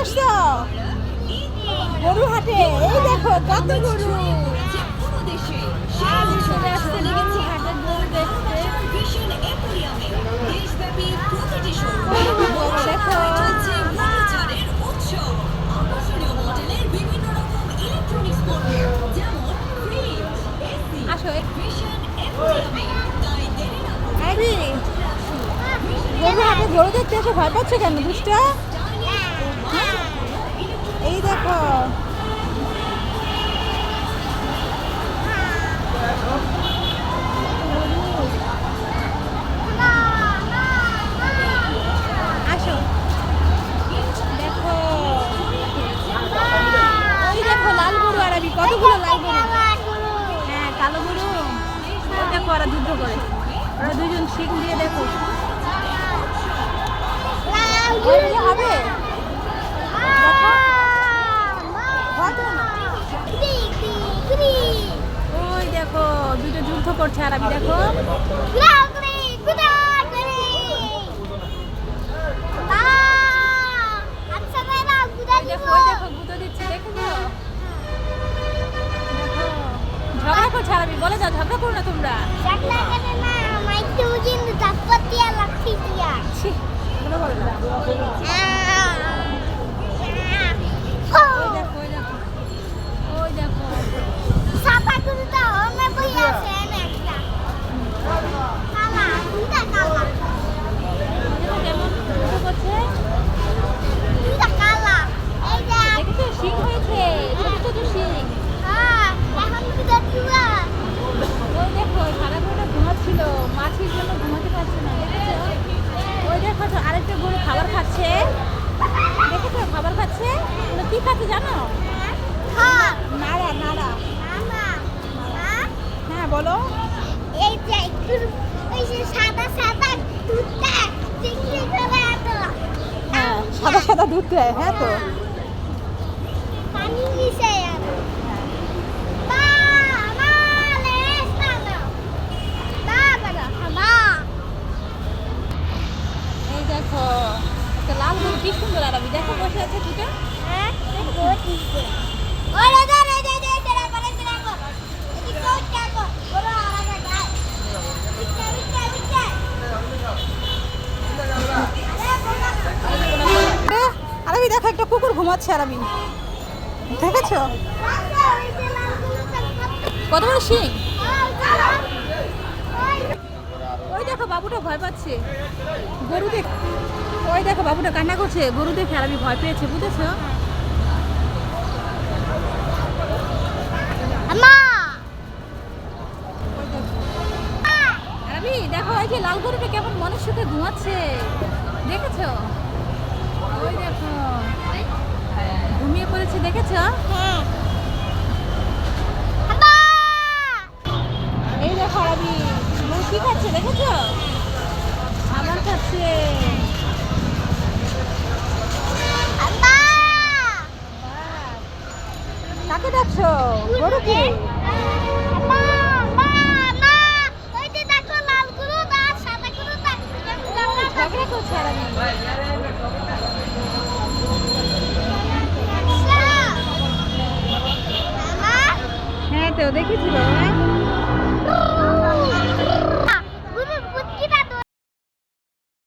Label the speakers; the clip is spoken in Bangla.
Speaker 1: আসছো গরু হাটে এই দেখো কত গরু। গরু দেখতে এসে ভয় পাচ্ছ কেন দুষ্টা? এই দেখো। কতগুলো হ্যাঁ কালো গরু। দেখো ওরা যুদ্ধ করে। ওরা দুজন শিং দিয়ে দেখো। হবে? দেখো দুটো যুদ্ধ করছে দেখো। ওই দেখো ঝগড়া করছে আরবি বলে যাও ঝগড়া করো না তোমরা। এগুলো না। ওই দেখো ওই দেখো ওই দেখো দেখো কেমন যুদ্ধ করছে দেখেছ শিং হয়েছে ছোট ছোট শিং ওই দেখো সারা গরুটা ঘুমাচ্ছিল মাছির জন্য ঘুমাতে পারছে না। ওই দেখো তো আরেকটা গরু খাবার খাচ্ছে। দেখেছ খাবার খাচ্ছে। ওগুলো কি খাচ্ছে জানো? নাড়া নাড়া। হ্যাঁ বলো।
Speaker 2: এই যে একটু ওই যে সাদা সাদা দুধটা
Speaker 1: হ্যাঁ সাদা সাদা দুধ দেয় হ্যাঁ তো।
Speaker 2: পানি মিশে এত মা মা লেস না মা বড় মা
Speaker 1: এই দেখো একটা লাল গরু কি সুন্দর আরবি দেখো বসে আছে দুটো।
Speaker 2: হ্যাঁ
Speaker 1: এ, আরবি দেখো একটা কুকুর ঘুমাচ্ছে আরবি। দেখেছ? কত বড় শিং? ওই দেখো বাবুটা ভয় পাচ্ছে। গরু দেখ। ওই দেখো বাবুটা কান্না করছে গরু দেখে আরবি ভয় পেয়েছে বুঝেছ? দেখো ওই যে লাল গরুটা কেমন মনের সুখে ঘুমাচ্ছে। দেখেছ? ওই দেখো। ঘুমিয়ে পড়েছে দেখেছ?
Speaker 2: হ্যাঁ
Speaker 1: এই দেখো গরু কি খাচ্ছে দেখেছ? হ্যাঁ তো দেখেছিল হ্যাঁ?